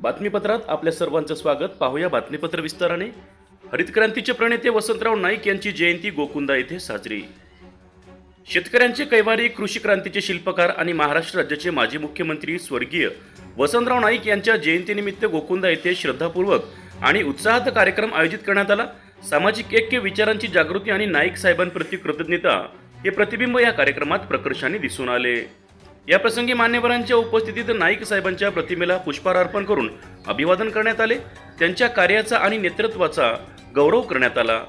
बातमीपत्रात आपल्या सर्वांचं स्वागत. पाहूया बातमीपत्र विस्ताराने. हरित क्रांतीचे प्रणेते वसंतराव नाईक यांची जयंती गोकुंदा येथे साजरी. शेतकऱ्यांचे कैवारी कृषी क्रांतीचे शिल्पकार आणि महाराष्ट्र राज्याचे माजी मुख्यमंत्री स्वर्गीय वसंतराव नाईक यांच्या जयंतीनिमित्त गोकुंदा येथे श्रद्धापूर्वक आणि उत्साहात कार्यक्रम आयोजित करण्यात आला. सामाजिक ऐक्य विचारांची जागृती आणि नाईक साहेबांप्रती कृतज्ञता हे प्रतिबिंब या कार्यक्रमात प्रकर्षाने दिसून आले. या प्रसंगी मान्यवरांच्या उपस्थितीत नाईक साहेबांच्या प्रतिमेला पुष्पहार अर्पण करून अभिवादन करण्यात आले. त्यांच्या कार्याचा आणि नेतृत्वाचा गौरव करण्यात आला.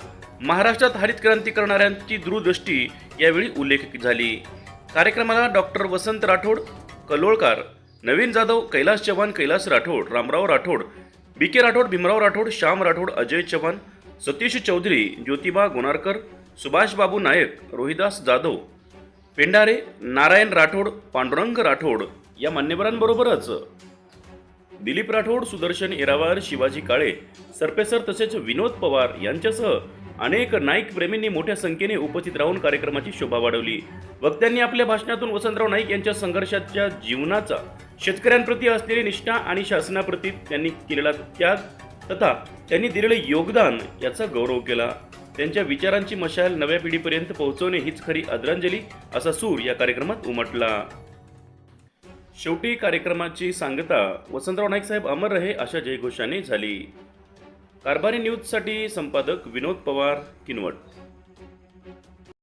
महाराष्ट्रात हरित क्रांती करणाऱ्यांची दूरदृष्टी यावेळी उल्लेख झाली. कार्यक्रमाला doctor Vasant Rathod Kalolkar Naveen Jadhav Kailas Chavan Kailas Rathod Ramrao Rathod B K Rathod Bhimrao Rathod Shyam Rathod Ajay Chavan Satish Chaudhari Jyotiba Gunarkar Subhash Babu Nayak Rohidas Jadhav Pendare Narayan Rathod Pandurang Rathod या मान्यवरांबरोबरच. दिलीप राठोड सुदर्शन इरावार शिवाजी काळे सरपेसर तसेच विनोद पवार यांच्यासह अनेक नाईक प्रेमींनी मोठ्या संख्येने उपस्थित राहून कार्यक्रमाची शोभा वाढवली. वक्त्यांनी आपल्या भाषणातून वसंतराव नाईक यांच्या संघर्षाच्या जीवनाचा शेतकऱ्यांप्रती असलेली निष्ठा आणि शासनाप्रती त्यांनी केलेला त्याग तथा त्यांनी दिलेले योगदान याचा गौरव केला. त्यांच्या विचारांची मशाल नव्या पिढीपर्यंत पोहोचवणे हीच खरी आदरांजली असा सूर या कार्यक्रमात उमटला. शेवटी कार्यक्रमाची सांगता वसंतराव नाईक साहेब अमर रहे अशा जयघोषाने झाली. कारभारी न्यूजसाठी संपादक विनोद पवार किनवट.